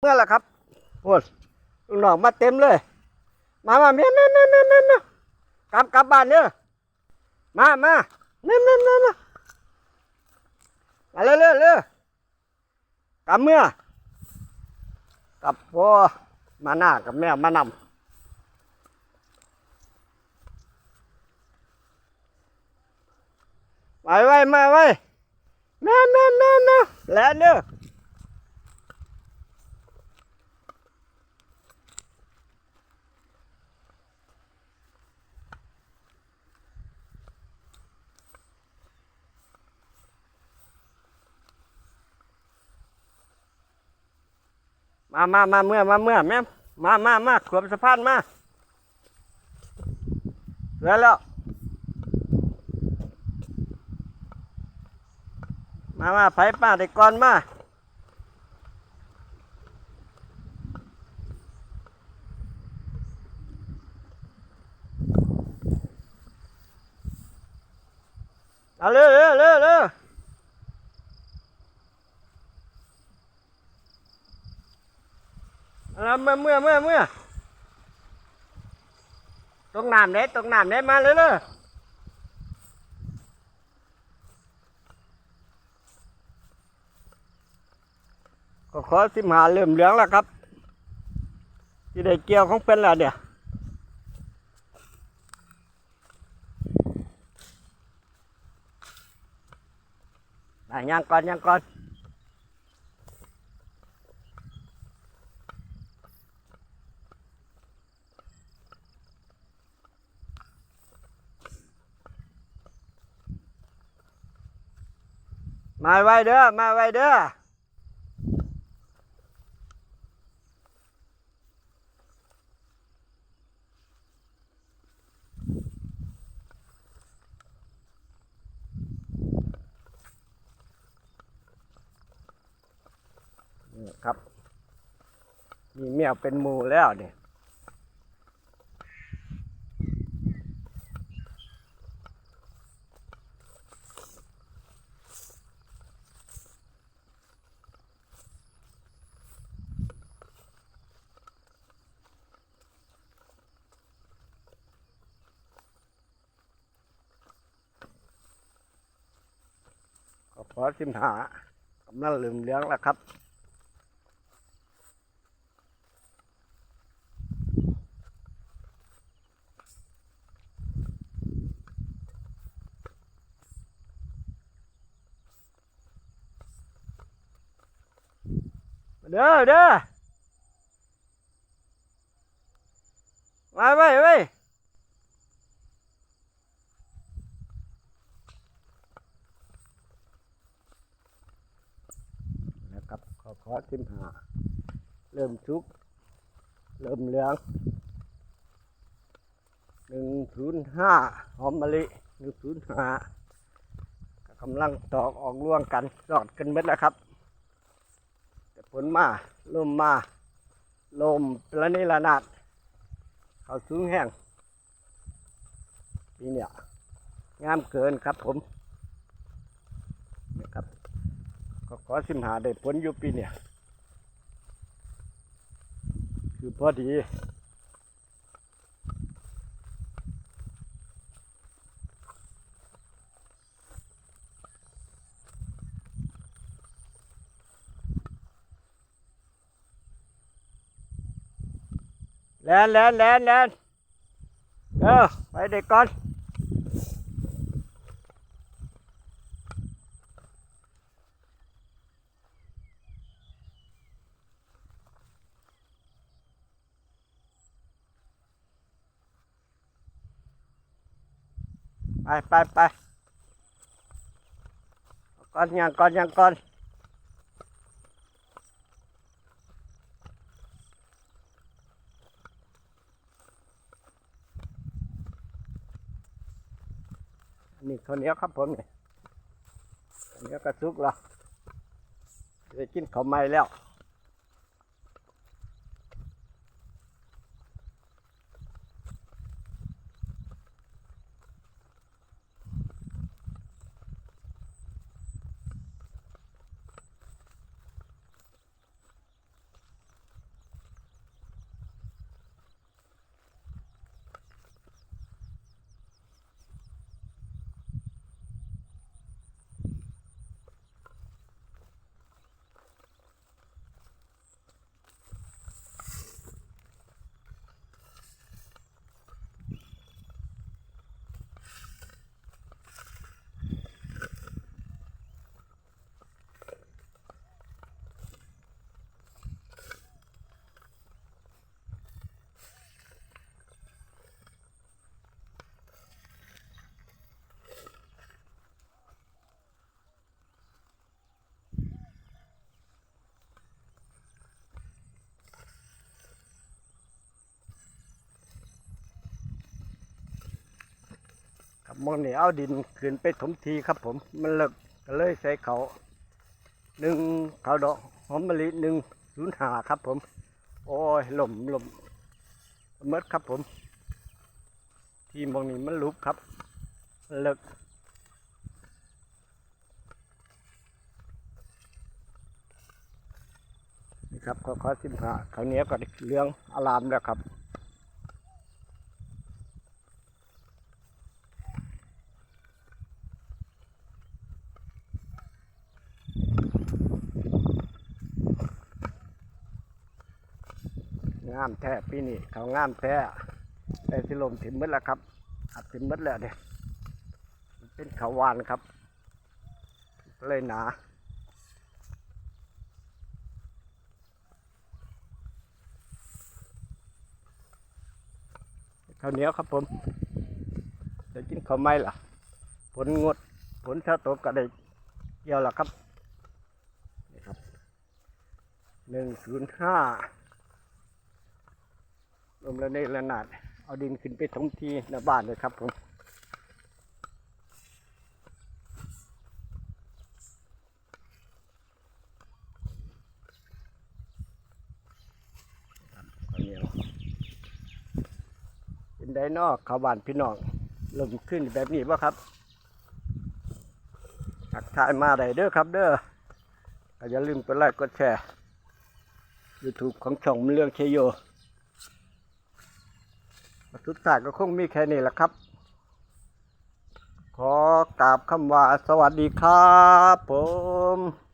เมื่อไหร่ครับโอ้ยลูกน้องมาเต็มเลย มามาเมียเมียเมียเมียเมียเมียกลับกลับบ้านเด้อมามาเมียเมียเมียเมียมาเร็วเร็วเร็วกลับเมื่อกลับพ่อมาหน้ากับแม่มานำไปไว้มาไว้แม่แม่แม่แม่แล้วเด้อ มามามาเมื่อมาเมื่อแม่มมามามาขวบสะพานมาเสร็จแล้วมามาไผป้าได้ก่อนมาเอาเร็วเร็วเร็วเร็ว เอาเมื่อเมื่อเมื่อเมื่อตรงน้ำเด้ตรงน้ำเด้มาเลยเลยก็ขอสิมหาเริ่มเหลืองแล้วครับ ที่ได้เกี่ยวของเป็นแล้วเดี๋ยวอะย่างก่อนย่างก่อน มาไว้เด้อ มาไว้เด้อนี่ครับ มีเมียเป็นหมูแล้วเนี่ย อสิมหากำลังลืมเลี้ยงแล้วครับเด้อเด้อมาไว้ไว้นะครับข อสิมหาเริ่มชุก เริ่มเหลืองหนึ่งศูนย์ห้าหอมมะลิหนึ่งศูนย์ห้ากำลังตอกออกร่วงกันสอดกันเม็ดแล้วครับ แต่ฝนมาลมมา ลมละนิละนาดเขาสูงแห้งปีเนี่ยงามเกินครับผมนะครับ ก็ ขอสิมหาได้ผลอยู่ปีเนี่ย คือพอดีแลนแลนแลนแลนเออไปเด็กก่อน ไปไปไปก่อนยังก่อนยังก่อนนี่ข้าวเหนียวครับผมเนี่ยข้าวเหนียวกระซุกแล้วจะกินข้าวใหม่แล้ว มองนี่เอาดินขึ้นไปถมทีครับผม มันเลิกก็เลยใส่เขาหนึ่งเขาดอกหอมมะลิหนึ่งศูนย์หาครับผม โอ้ยหล่มหล่มเมดครับผม ที่มองนี่มันลุกครับเลิกนี่ครับขอขอสิบหาเขาเนี้ยก็เรื่องอารามแล้วครับ งามแท้ปีนี้เขางามแท้แต่สิลมถิ่มหมดแล้วครับอัดถิ่มหมดแล้วเนี่ยเป็นเขาวานครับ เลยหนาข้าวเหนียวครับผม จะกินข้าวไหมล่ะ ผลงด ผลถ้าตกก็ได้เกี่ยวล้วครับ นี่ครับหนึ่งศูนย์ห้า ลมระเนระนาด เอาดินขึ้นไปถมทีหน้าบ้านเลยครับผมเป็นไดนอกขาวบ้านพี่น้องลมขึ้นแบบนี้ป่ะครับทักทายมาได้เด้อครับเด้ออย่าลืมกดไลค์กดแชร์ YouTube ของช่องเรื่องเชยโย สุดท้ายก็คงมีแค่นี้แหละครับ ขอกราบคำว่าสวัสดีครับผม